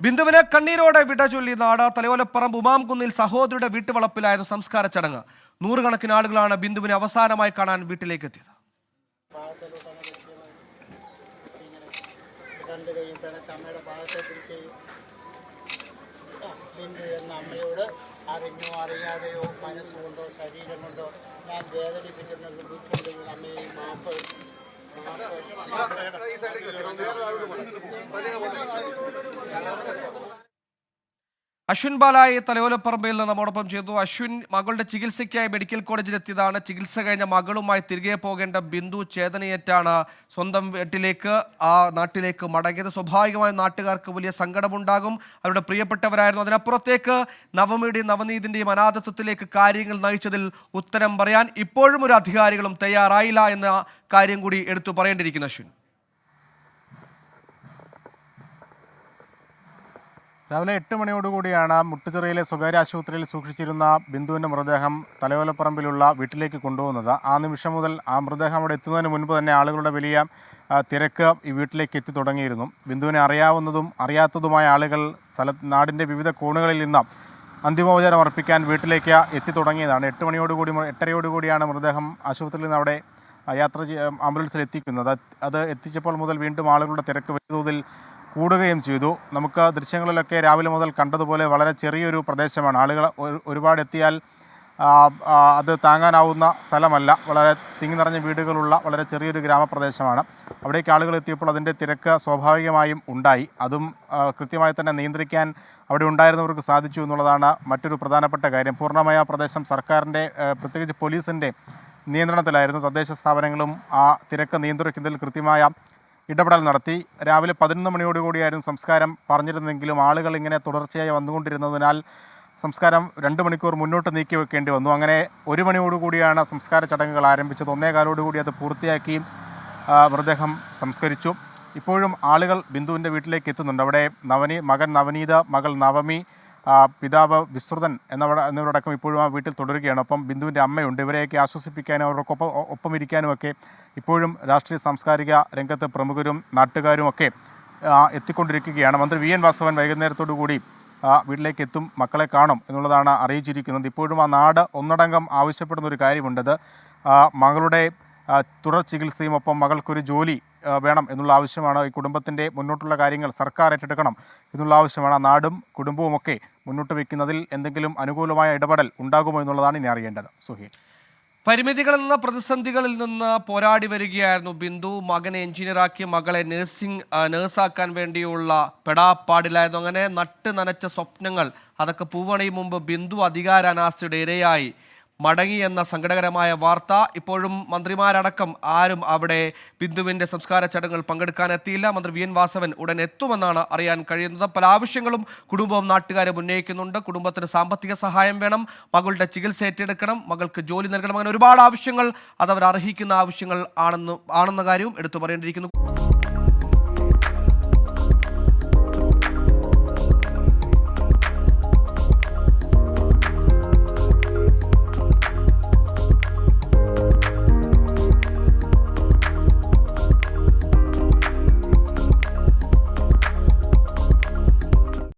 ബിന്ദുവിനെ കണ്ണീരോടെ വിട ചൊല്ലി നാട് തലയോലപ്പറമ്പ് ഉമാംകുന്നിൽ സഹോദരിയുടെ വീട്ടുവളപ്പിലായിരുന്നു സംസ്കാര ചടങ്ങ് നൂറുകണക്കിന് ആളുകളാണ് ബിന്ദുവിനെ അവസാനമായി കാണാൻ വീട്ടിലേക്ക് എത്തിയത് രണ്ട് പിടിച്ച് ബിന്ദു അറിഞ്ഞോ അറിയാതെയോ ഞാൻ മാപ്പ് അശ്വിൻ ബാലായി തലയോലപ്പറമ്പയിൽ നിന്ന് നമ്മോടൊപ്പം ചെയ്തു അശ്വിൻ മകളുടെ ചികിത്സയ്ക്കായി മെഡിക്കൽ കോളേജിൽ എത്തിയതാണ് ചികിത്സ കഴിഞ്ഞ മകളുമായി തിരികെ പോകേണ്ട ബിന്ദു ചേതനയേറ്റാണ് സ്വന്തം വീട്ടിലേക്ക് ആ നാട്ടിലേക്ക് മടങ്ങിയത്. സ്വാഭാവികമായും നാട്ടുകാർക്ക് വലിയ സങ്കടമുണ്ടാകും. അവരുടെ പ്രിയപ്പെട്ടവരായിരുന്നു. അതിനപ്പുറത്തേക്ക് നവമിയുടെയും നവനീതിന്റെയും അനാഥത്വത്തിലേക്ക് കാര്യങ്ങൾ നയിച്ചതിൽ ഉത്തരം പറയാൻ ഇപ്പോഴും ഒരു അധികാരികളും തയ്യാറായില്ല എന്ന കാര്യം കൂടി എടുത്തു പറയേണ്ടിയിരിക്കുന്നു അശ്വിൻ. രാവിലെ എട്ട് മണിയോടുകൂടിയാണ് മുട്ടുചിറയിലെ സ്വകാര്യ ആശുപത്രിയിൽ സൂക്ഷിച്ചിരുന്ന ബിന്ദുവിന്റെ മൃതദേഹം തലയോലപ്പറമ്പിലുള്ള വീട്ടിലേക്ക് കൊണ്ടുപോകുന്നത് ആ നിമിഷം മുതൽ ആ മൃതദേഹം അവിടെ എത്തുന്നതിന് മുൻപ് തന്നെ ആളുകളുടെ വലിയ തിരക്ക് ഈ വീട്ടിലേക്ക് എത്തി തുടങ്ങിയിരുന്നു. ബിന്ദുവിനെ അറിയാവുന്നതും അറിയാത്തതുമായ ആളുകൾ സ്ഥല നാടിന്റെ വിവിധ കോണുകളിൽ നിന്ന് അന്തിമോപചാരം അർപ്പിക്കാൻ വീട്ടിലേക്ക് എത്തി തുടങ്ങിയതാണ്. എട്ട് മണിയോടുകൂടി എട്ടരയോടുകൂടിയാണ് മൃതദേഹം ആശുപത്രിയിൽ നിന്ന് അവിടെ യാത്ര ആംബുലൻസിൽ എത്തിക്കുന്നത്. അത് എത്തിച്ചപ്പോൾ മുതൽ വീണ്ടും ആളുകളുടെ തിരക്ക് വലിയ തോതിൽ കൂടുകയും ചെയ്തു. നമുക്ക് ദൃശ്യങ്ങളിലൊക്കെ രാവിലെ മുതൽ കണ്ടതുപോലെ വളരെ ചെറിയൊരു പ്രദേശമാണ്. ആളുകൾ ഒരു- ഒരുപാട് എത്തിയാൽ അത് താങ്ങാനാവുന്ന സ്ഥലമല്ല. വളരെ തിങ്ങി നിറഞ്ഞ വീടുകളുള്ള വളരെ ചെറിയൊരു ഗ്രാമപ്രദേശമാണ്. അവിടേക്ക് ആളുകൾ എത്തിയപ്പോൾ അതിന്റെ തിരക്ക് സ്വാഭാവികമായും ഉണ്ടായി. അതും കൃത്യമായി തന്നെ നിയന്ത്രിക്കാൻ അവിടെ ഉണ്ടായിരുന്നവർക്ക് സാധിച്ചു എന്നുള്ളതാണ് മറ്റൊരു പ്രധാനപ്പെട്ട കാര്യം. പൂർണമായ പ്രദേശം സർക്കാരിന്റെ പ്രത്യേകിച്ച് പോലീസിന്റെ നിയന്ത്രണത്തിലായിരുന്നു. തദ്ദേശ സ്ഥാപനങ്ങളും ആ തിരക്ക് നിയന്ത്രിക്കുന്നതിൽ കൃത്യമായ ഇടപെടൽ നടത്തി. രാവിലെ പതിനൊന്ന് മണിയോടുകൂടിയായിരുന്നു സംസ്കാരം പറഞ്ഞിരുന്നെങ്കിലും ആളുകൾ ഇങ്ങനെ തുടർച്ചയായി വന്നുകൊണ്ടിരുന്നതിനാൽ സംസ്കാരം രണ്ട് മണിക്കൂർ മുന്നോട്ട് നീക്കി വെക്കേണ്ടി വന്നു. അങ്ങനെ ഒരു മണിയോടുകൂടിയാണ് സംസ്കാര ചടങ്ങുകൾ ആരംഭിച്ചത്. ഒന്നേകാലോടുകൂടി അത് പൂർത്തിയാക്കി മൃതദേഹം സംസ്കരിച്ചു. ഇപ്പോഴും ആളുകൾ ബിന്ദുവിന്റെ വീട്ടിലേക്ക് എത്തുന്നുണ്ട്. അവിടെ നവനി മകൻ നവനീത മകൾ നവമി പിതാവ് വിസ്തൃതൻ എന്നവർ എന്നിവരടക്കം ഇപ്പോഴും ആ വീട്ടിൽ തുടരുകയാണ്. ഒപ്പം ബിന്ദുവിന്റെ അമ്മയുണ്ട്. ഇവരെയൊക്കെ ആശ്വസിപ്പിക്കാനും അവർക്കൊപ്പം ഒപ്പം ഇരിക്കാനുമൊക്കെ ഇപ്പോഴും രാഷ്ട്രീയ സാംസ്കാരിക രംഗത്ത് പ്രമുഖരും നാട്ടുകാരും ഒക്കെ എത്തിക്കൊണ്ടിരിക്കുകയാണ്. മന്ത്രി വി. എൻ. വാസവൻ വൈകുന്നേരത്തോടു കൂടി വീട്ടിലേക്ക് എത്തും മക്കളെ കാണും എന്നുള്ളതാണ് അറിയിച്ചിരിക്കുന്നത്. ഇപ്പോഴും ആ നാട് ഒന്നടങ്കം ആവശ്യപ്പെടുന്ന ഒരു കാര്യമുണ്ടത് മകളുടെ തുടർ ചികിത്സയും ഒപ്പം മകൾക്കൊരു ജോലി വേണം എന്നുള്ള ആവശ്യമാണ്. ഈ കുടുംബത്തിന്റെ മുന്നോട്ടുള്ള കാര്യങ്ങൾ സർക്കാർ ഏറ്റെടുക്കണം എന്നുള്ള ആവശ്യമാണ്. നാടും കുടുംബവും ഒക്കെ മുന്നോട്ട് വയ്ക്കുന്നതിൽ എന്തെങ്കിലും അനുകൂലമായ ഇടപെടൽ ഉണ്ടാകുമോ എന്നുള്ളതാണ് ഇനി അറിയേണ്ടത്. സുഹീൽ പരിമിതികളിൽ നിന്ന് പ്രതിസന്ധികളിൽ നിന്ന് പോരാടി വരികയായിരുന്നു ബിന്ദു. മകനെ എഞ്ചിനീയറാക്കി മകളെ നഴ്സിംഗ് നഴ്സാക്കാൻ വേണ്ടിയുള്ള പെടാപ്പാടിലായിരുന്നു. അങ്ങനെ നട്ട് നനച്ച സ്വപ്നങ്ങൾ അതൊക്കെ പൂവണയും മുമ്പ് ബിന്ദു അധികാരാനാസ്ഥയുടെ ഇരയായി. മടങ്ങി എന്ന സങ്കടകരമായ വാർത്ത. ഇപ്പോഴും മന്ത്രിമാരടക്കം ആരും അവിടെ ബിന്ദുവിന്റെ സംസ്കാര ചടങ്ങുകൾ പങ്കെടുക്കാൻ എത്തിയില്ല. മന്ത്രി വി. എൻ. വാസവൻ ഉടൻ എത്തുമെന്നാണ് അറിയാൻ കഴിയുന്നത്. പല ആവശ്യങ്ങളും കുടുംബവും നാട്ടുകാരും ഉന്നയിക്കുന്നുണ്ട്. കുടുംബത്തിന് സാമ്പത്തിക സഹായം വേണം. മകളുടെ ചികിത്സ ഏറ്റെടുക്കണം. മകൾക്ക് ജോലി നൽകണം. അങ്ങനെ ഒരുപാട് ആവശ്യങ്ങൾ അതവർ അർഹിക്കുന്ന ആവശ്യങ്ങൾ ആണെന്ന് ആണെന്ന കാര്യവും എടുത്തു പറയേണ്ടിയിരിക്കുന്നു.